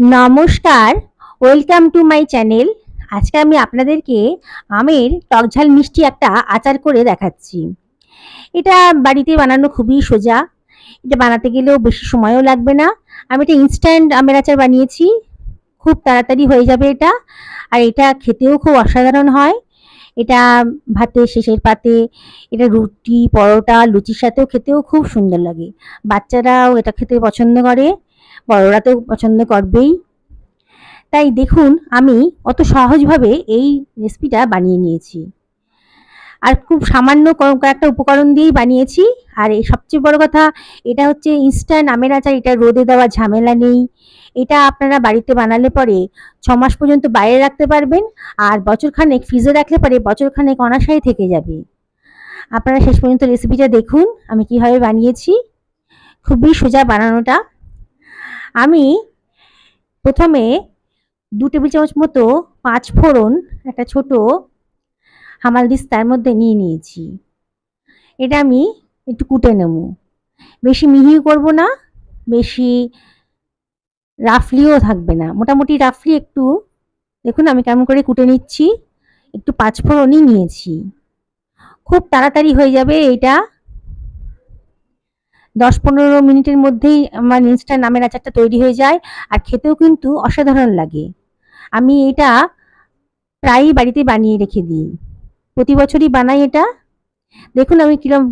নমস্কার welcome to my channel আজকে আমি আপনাদেরকে আমের টকঝাল মিষ্টি একটা আচার করে দেখাচ্ছি। এটা বাড়িতে বানানো খুবই সোজা। এটা বানাতে গেলেও বেশি সময়ও লাগবে না। আমি এটা ইনস্ট্যান্ট আমের আচার বানিয়েছি। খুব তাড়াতাড়ি হয়ে যাবে এটা। আর এটা খেতেও খুব অসাধারণ হয়। এটা ভাতে শেষের পাতে এটা রুটি, পরোটা, লুচির সাথেও খেতেও খুব সুন্দর লাগে। বাচ্চারাও এটা খেতে পছন্দ করে। বড়রা তো পছন্দ করবেই। তাই দেখুন, আমি অত সহজভাবে এই রেসিপিটা বানিয়ে নিয়েছি। আর খুব সামান্য কয়েকটা উপকরণ দিয়েই বানিয়েছি। আর এই সবচেয়ে বড় কথা, এটা হচ্ছে ইনস্ট্যান্ট আমের আচার, এটা রোদে দেওয়া ঝামেলা নেই। এটা আপনারা বাড়িতে বানালে পরে ছ মাস পর্যন্ত বাইরে রাখতে পারবেন, আর বছরখানেক ফ্রিজে রাখলে পরে বছরখানেক অনাশায় থেকে যাবে। আপনারা শেষ পর্যন্ত রেসিপিটা দেখুন, আমি কীভাবে বানিয়েছি। খুবই সোজা বানানোটা। আমি প্রথমে দু টেবিল চামচ মতো পাঁচ ফোড়ন, একটা ছোট হামাল দিস্তার মধ্যে নিয়ে নিয়েছি। এটা আমি একটু কুটে নেব। বেশি মিহি করব না, বেশি রাফলিও থাকবে না। মোটামুটি রাফলি একটু, দেখুন আমি কেমন করে কুটে নিচ্ছি। একটু পাঁচ ফোড়নই নিয়েছি। খুব তাড়াতাড়ি হয়ে যাবে এইটা। দশ পনেরো মিনিটের মধ্যেই আমার ইনস্ট্যান্ট আমের আচারটা তৈরি হয়ে যায় আর খেতেও কিন্তু অসাধারণ লাগে। আমি এটা প্রায়ই বাড়িতে বানিয়ে রেখে দিই। প্রতি বছরই বানাই এটা। দেখুন আমি কিরম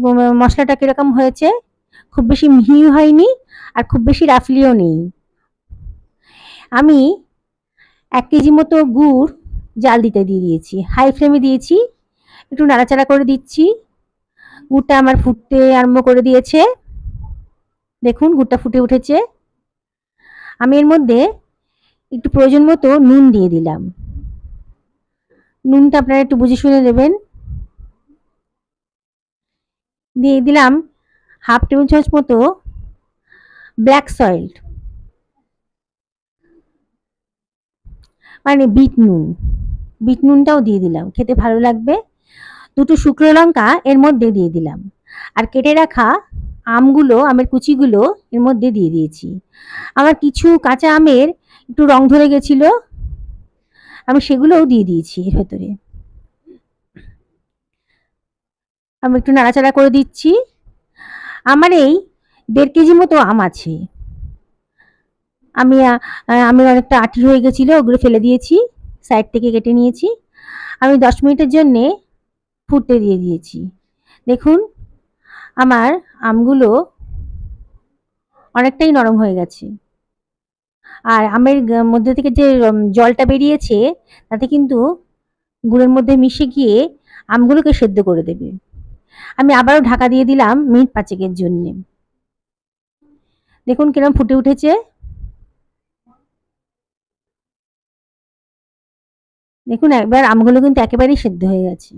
মশলাটা কীরকম হয়েছে। খুব বেশি মিহি হয়নি আর খুব বেশি রাফলিও নেই। আমি এক কেজি মতো গুড় জাল দিতে দিয়ে দিয়েছি, হাই ফ্লেমে দিয়েছি, একটু নাড়াচাড়া করে দিচ্ছি। গুড়টা আমার ফুটতে আরম্ভ করে দিয়েছে। দেখুন, গুড়টা ফুটে উঠেছে। আমি এর মধ্যে একটু প্রয়োজন মতো নুন দিয়ে দিলাম। নুনটা আপনারা একটু বুঝে শুনে দেবেন দিয়ে দিলাম হাফ টেবিল চামচ মতো ব্ল্যাক সয়েল্ট মানে বিট নুন। বিট নুনটাও দিয়ে দিলাম, খেতে ভালো লাগবে। দুটো শুকনো লঙ্কা এর মধ্যে দিয়ে দিলাম। আর কেটে রাখা আমগুলো, আমের কুচিগুলো এর মধ্যে দিয়ে দিয়েছি। আমার কিছু কাঁচা আমের একটু রং ধরে গেছিল, আমি সেগুলোও দিয়ে দিয়েছি এর ভেতরে। আমি একটু নাড়াচাড়া করে দিচ্ছি। আমার এই দেড় কেজি মতো আম আছে। আমি আমের অনেকটা আটি হয়ে গেছিল, ওগুলো ফেলে দিয়েছি, সাইড থেকে কেটে নিয়েছি। আমি দশ মিনিটের জন্যে ফুটতে দিয়ে দিয়েছি। দেখুন আমার আমগুলো অনেকটাই নরম হয়ে গেছে। আর আমের মধ্যে থেকে যে জলটা বেরিয়েছে, তাতে কিন্তু গুড়ের মধ্যে মিশে গিয়ে আমগুলোকে সেদ্ধ করে দেবে। আমি আবারও ঢাকা দিয়ে দিলাম মিনিট পাঁচেকের জন্য। দেখুন কিরম ফুটে উঠেছে। দেখুন, একবার আমগুলো কিন্তু একেবারেই সেদ্ধ হয়ে গেছে।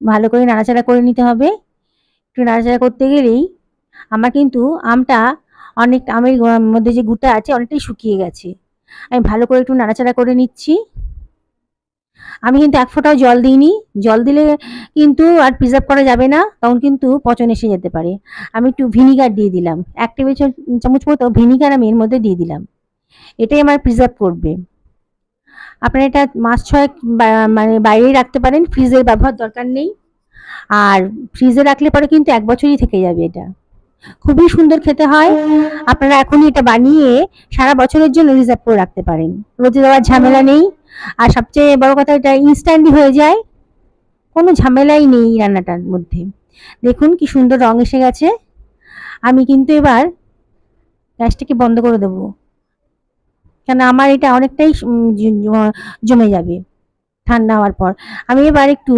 ভালো করে নাড়াচাড়া করে নিতে হবে। একটু নাড়াচাড়া করতে গেলেই আমার কিন্তু আমটা অনেক, আমের মধ্যে যে গুটা আছে অনেকটাই শুকিয়ে গেছে। আমি ভালো করে একটু নাড়াচাড়া করে নিচ্ছি। আমি কিন্তু এক ফোঁটাও জল দিইনি। জল দিলে কিন্তু আর প্রিজার্ভ করা যাবে না, তখন কিন্তু পচন এসে যেতে পারে। আমি একটু ভিনিগার দিয়ে দিলাম। এক টেবিল চামচ মতো ভিনিগার আমি এর মধ্যে দিয়ে দিলাম। এটাই আমার প্রিজার্ভ করবে। আপনারা এটা মাস ছয়েক মানে বাইরেই রাখতে পারেন, ফ্রিজের ব্যবহার দরকার নেই। আর ফ্রিজে রাখলে পরে কিন্তু এক বছরই থেকে যাবে এটা। খুবই সুন্দর খেতে হয়। আপনারা এখনই এটা বানিয়ে সারা বছরের জন্য রিজার্ভ করে রাখতে পারেন। রোদে দেওয়ার ঝামেলা নেই। আর সবচেয়ে বড় কথা এটা ইনস্ট্যান্টলি হয়ে যায়। কোনো ঝামেলাই নেই রান্নাটার মধ্যে। দেখুন কি সুন্দর রং এসে গেছে। আমি কিন্তু এবার গ্যাসটাকে বন্ধ করে দেবো। কেন আমার এটা অনেকটাই জমে যাবে ঠান্ডা হওয়ার পর। আমি এবার একটু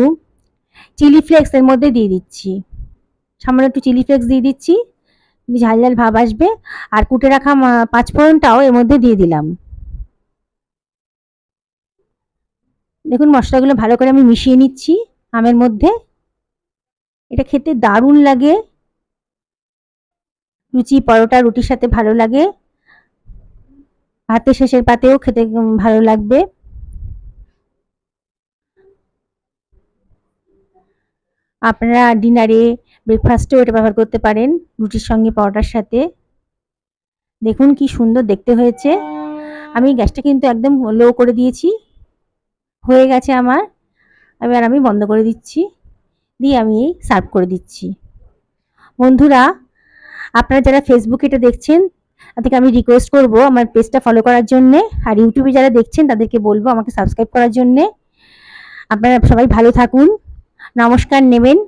চিলি ফ্লেক্স এর মধ্যে দিয়ে দিচ্ছি। সামান্য একটু চিলি ফ্লেক্স দিয়ে দিচ্ছি। ঝাল ঝাল ভাব আসবে। আর কুটে রাখা পাঁচফোড়নটাও এর মধ্যে দিয়ে দিলাম। দেখুন মশলাগুলো ভালো করে আমি মিশিয়ে নিচ্ছি আমের মধ্যে। এটা খেতে দারুণ লাগে। লুচি, পরোটা, রুটির সাথে ভালো লাগে। ভাতের শেষের পাতেও খেতে ভালো লাগবে। আপনারা ডিনারে ব্রেকফাস্টেও এটা ব্যবহার করতে পারেন, রুটির সঙ্গে পরোটার সাথে। দেখুন কি সুন্দর দেখতে হয়েছে। আমি গ্যাসটা কিন্তু একদম লো করে দিয়েছি। হয়ে গেছে আমার। এবার আমি বন্ধ করে দিচ্ছি। দিয়ে আমি সার্ভ করে দিচ্ছি। বন্ধুরা, আপনারা যারা ফেসবুকে এটা দেখছেন তাদেরকে আমি রিকোয়েস্ট করব আমার পেজটা ফলো করার জন্য। আর ইউটিউবে যারা দেখছেন, তাদেরকে বলব আমাকে সাবস্ক্রাইব করার জন্যে। আপনারা সবাই ভালো থাকুন। নমস্কার নেবেন।